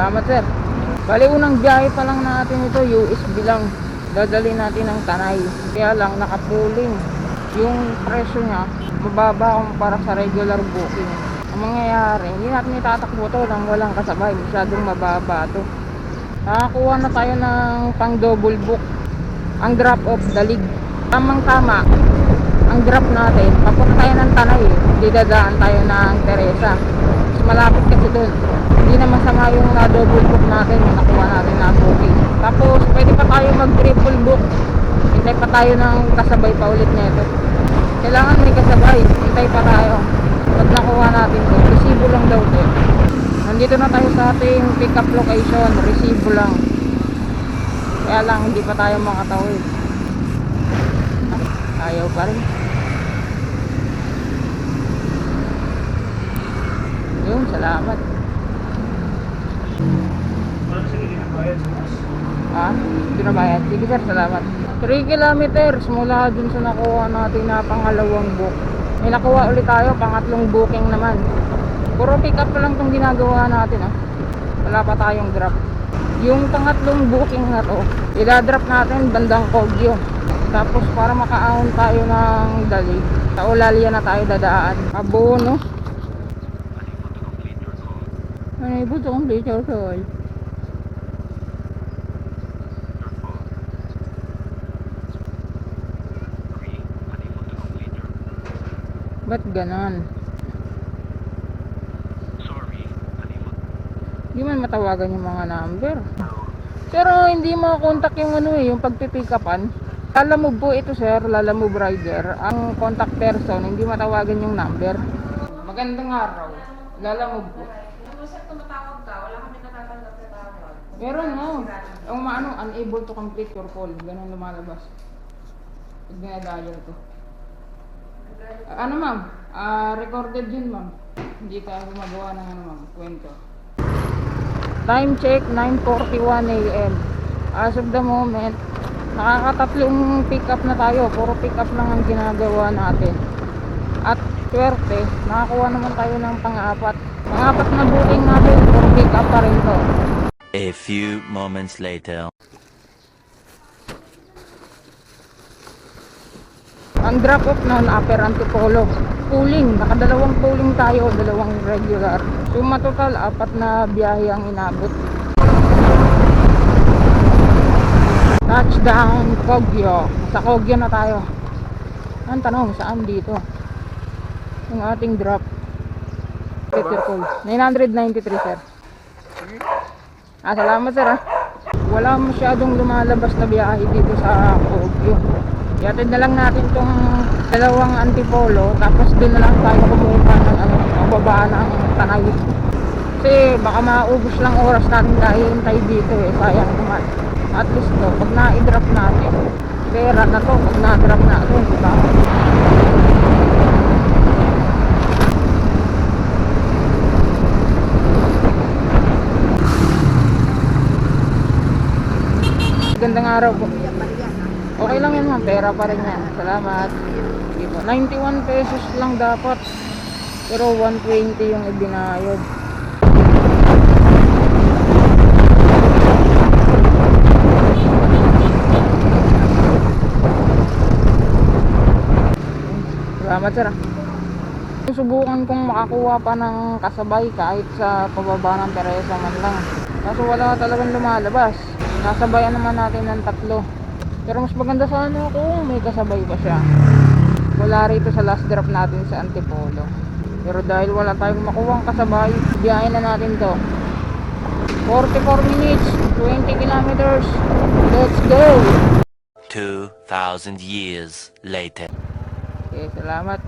Salamat sir. Bali unang biyahe pa lang natin ito, USB lang. Dadali natin ng tanay. Kaya lang nakapuling. Yung presyo niya, mababa kumpara sa regular booking. Ang mangyayari, hindi natin itatakbo to nang walang kasabay. Masyadong mababa to. Nakakuha na tayo ng pang double book. Ang drop off dalig. Tamang tama. Ang drop natin, papunta tayo ng Tanay. eh. Hindi dadaan tayo ng Teresa. Malapit kasi doon. Hindi na masama yung na double book natin, nakuha natin na booking. Tapos, pwede pa tayo mag triple book. Hintay pa tayo ng kasabay pa ulit nito. Kailangan may kasabay. Hintay pa tayo. Pag nakuha natin to, resibo lang daw to. Nandito na tayo sa ating pick up location. Resibo lang. Kaya lang, hindi pa tayo makatawid. Ayaw pa rin. Yun, salamat. Ah, pinabayad. Sige sir, salamat. 3 kilometers mula dun sa nakuha natin na pangalawang book. May nakuha ulit tayo, pangatlong booking naman. Puro pick up lang itong ginagawa natin ah. Wala pa tayong drop. Yung pangatlong booking na to, idadrop natin bandang Kogyo. Tapos para makaahon tayo ng dali, sa Ulalia na tayo dadaan. Abono. Unable to complete your call. Ba't ganon? Hindi man matawagan yung mga number. Pero hindi mo contact yung ano eh, yung pagpipick upan. Lalamove po ito sir, lalamove rider. Ang contact person, hindi matawagan yung number. Magandang araw. Lalamove po. Sir tumatawag ka, wala kami natatanggap na tawag. Meron no. Ang maano, unable to complete your call. Ganun lumalabas. Pag dinadial ko. Ah, ano ma'am? Ah, recorded yun ma'am. Hindi tayo gumagawa ng ano ma'am, kwento. Time check, 9.41 a.m. As of the moment, nakakatatlong pick up na tayo. Puro pick up lang ang ginagawa natin. At swerte, nakakuha naman tayo ng pang-apat. Pang-apat na booking natin, puro pick up pa rin to. A few moments later. Ang drop off noon, upper antipolo. Pooling, nakadalawang pooling tayo, dalawang regular. Suma total, apat na biyahe ang inabot. Touchdown, Kogyo. Sa Kogyo na tayo. Ang tanong, saan dito? Yung ating drop. Peter Cole. 993 sir. Ah, salamat sir ah. Wala masyadong lumalabas na biyahe dito sa Kogyo. Yatid na lang natin tong dalawang antipolo tapos doon na lang tayo kumuha ng ano, bababa ng tanay. Kasi baka maubos lang oras natin dahil hintay dito eh, sayang naman. At least to, pag na-drop natin, pera na to, pag na-drop natin, di ba? Gandang araw po. Okay lang yan ma'am, pera pa rin yan. Salamat. Sige po. 91 pesos lang dapat. Pero 120 yung ibinayod. Salamat sir ah. Susubukan kong makakuha pa ng kasabay kahit sa pababa ng Teresa man lang. Kaso wala talagang lumalabas. Nasabayan naman natin ng tatlo. Pero mas maganda sana kung may kasabay pa siya. Wala rito sa last drop natin sa Antipolo. Pero dahil wala tayong makuha kasabay, biyahin na natin to. 44 minutes, 20 kilometers. Let's go! 2,000 years later. Okay, salamat.